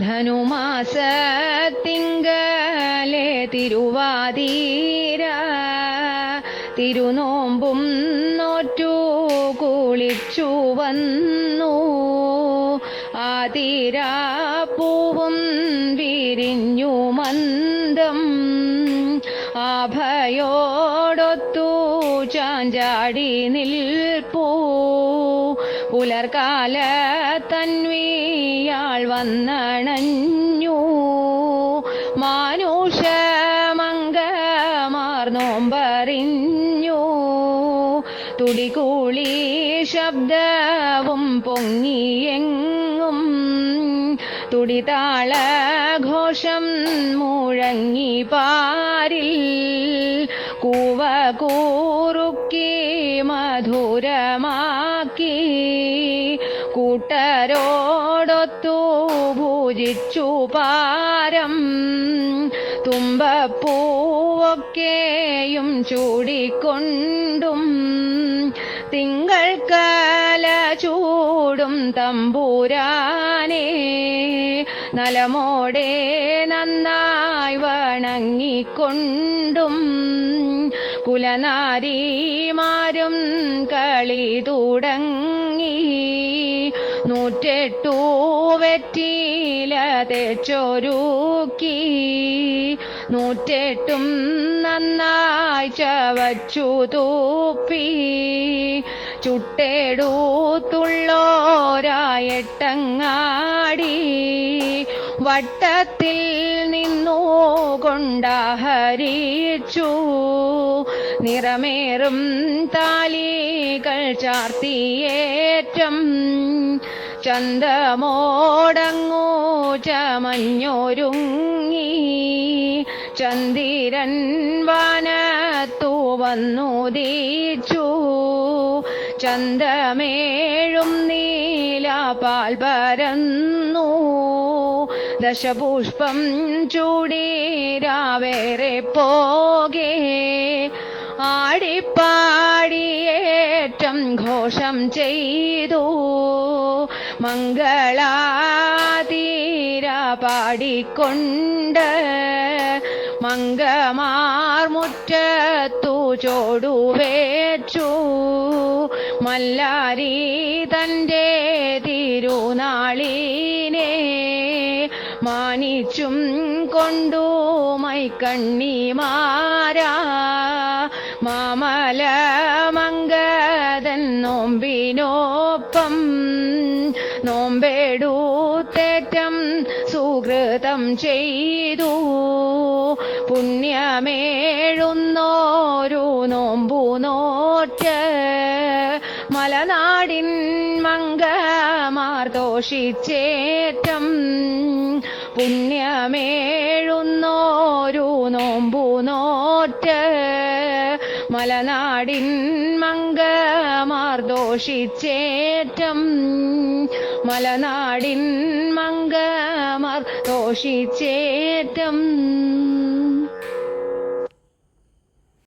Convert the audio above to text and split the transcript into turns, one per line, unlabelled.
ധനുമാസത്തിങ്കലെ തിരുവാതീര. തിരുനോമ്പും നോറ്റു കുളിച്ചു വന്നു. ആതിരാപ്പൂവും വിരിഞ്ഞു മന്ദം. ആഭയോടൊത്തു ചാഞ്ചാടി നിൽപ്പൂ. പുലർകാല തന്വിയാൾ വന്നണഞ്ഞു. മാനുഷ മംഗമാർന്നോമ്പറിഞ്ഞു തുടികൂളി ശബ്ദവും പൊങ്ങിയെങ്ങും. തുടിതാള ഘോഷം മുഴങ്ങി പാരിൽ. കൂവ കൂറുക്കി മധുരമാക്കി കൂട്ടരോടൊത്തു ഭൂജിച്ചു പാരം. തുമ്പപ്പൂവൊക്കെയും ചൂടിക്കൊണ്ടും തിങ്കൾക്കാല കല ചൂടും തമ്പൂരാനെ. നലമോടെ നന്നായി വണങ്ങിക്കൊണ്ടും കുലനാരിമാരും കളി തുടങ്ങി. നൂറ്റെട്ടു തെച്ചൊരുക്കി. നൂറ്റെട്ടും നന്നായി ചവച്ചു തൂപ്പി. ചുട്ടെടുത്തുള്ളോരായെട്ടങ്ങാടി വട്ടത്തിൽ നിന്നു കൊണ്ടാഹരിച്ചു. നിറമേറും താലികൾ ചാർത്തിയേറ്റം. ചന്തമോടങ്ങൂ ചമഞ്ഞൊരുങ്ങി. ചന്ദിരൻ വനത്തു വന്നുദീച്ചു ചന്തമേഴും നീല പാൽ പരന്നു ദശപുഷ്പം ചൂടീരാവേറെ പോകെ. ആടിപ്പാടിയേറ്റം ഘോഷം ചെയ്തു. മംഗളാതീര പാടിക്കൊണ്ട് മംഗമാർമുറ്റത്തു ചോടുവേച്ചു മല്ലാരി തന്റെ തിരുനാളിനെ മാനിച്ചും കൊണ്ടു മൈക്കണ്ണിമാരാ മാമല മംഗതൻ നോമ്പിനോപ്പം നോമ്പെടുത്തേറ്റം സുഹൃതം ചെയ്തു. പുണ്യമേഴുന്നോരു നോമ്പു നോറ്റ് മലനാടിൻ മംഗമാർ ദോഷിച്ചേറ്റം പുണ്യമേഴുന്നോരു നോമ്പു നോറ്റ് മലനാടിൻ മംഗമാർദോഷിച്ചേറ്റം. മലനാടിൻ മംഗമാർ ദോഷിച്ചേറ്റം